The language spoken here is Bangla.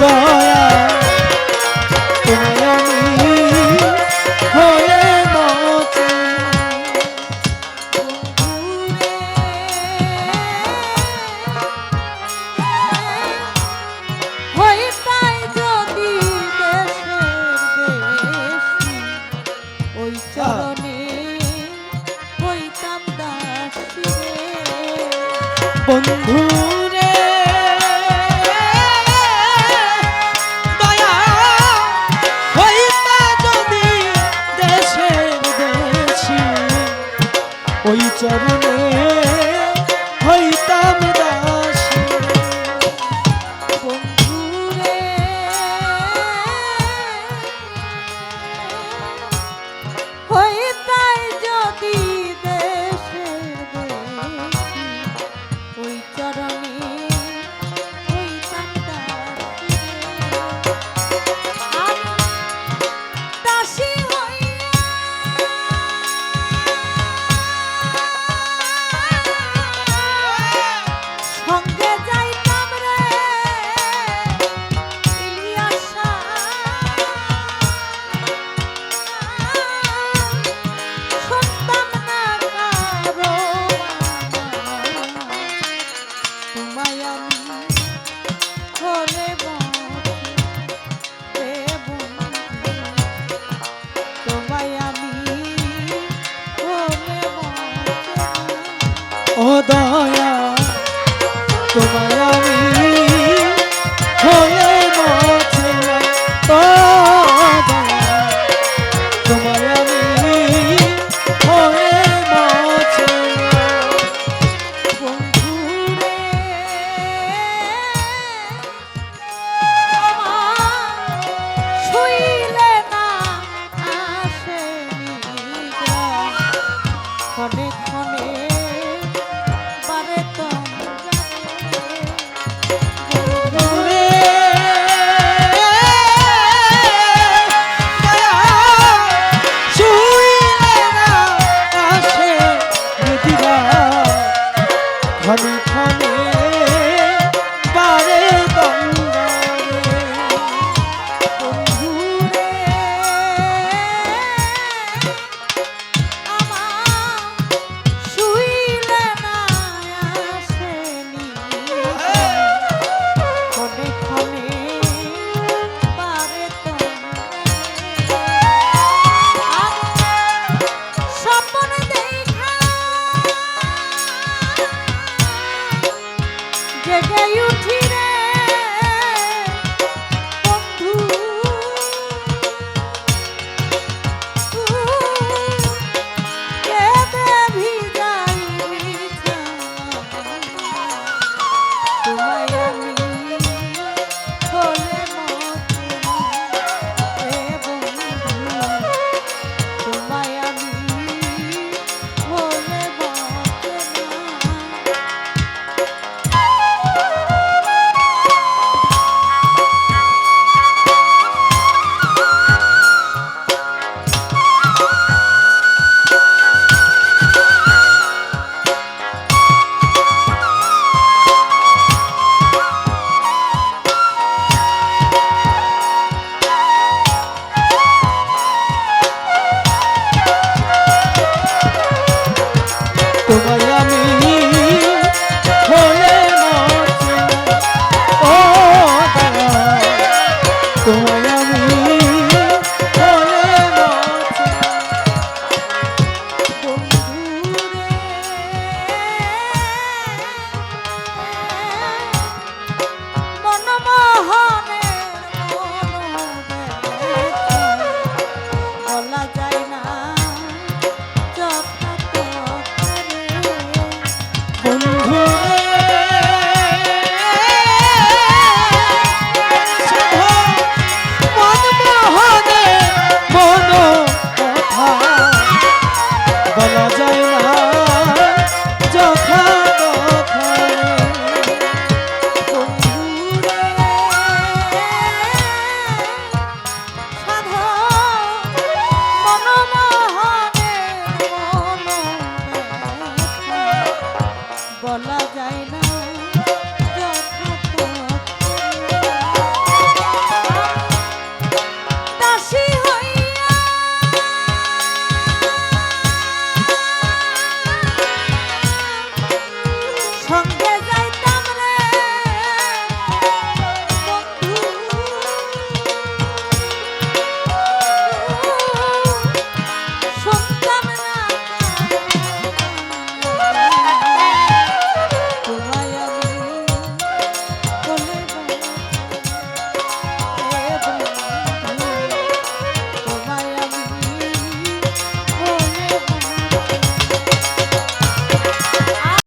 দয়া তুমি আমি হয়ে বাঁচি হই পাই যদি ওই চরণে হইতাম দাসী বন্ধু ওই চরণে ক্ষণে জেগে উঠি।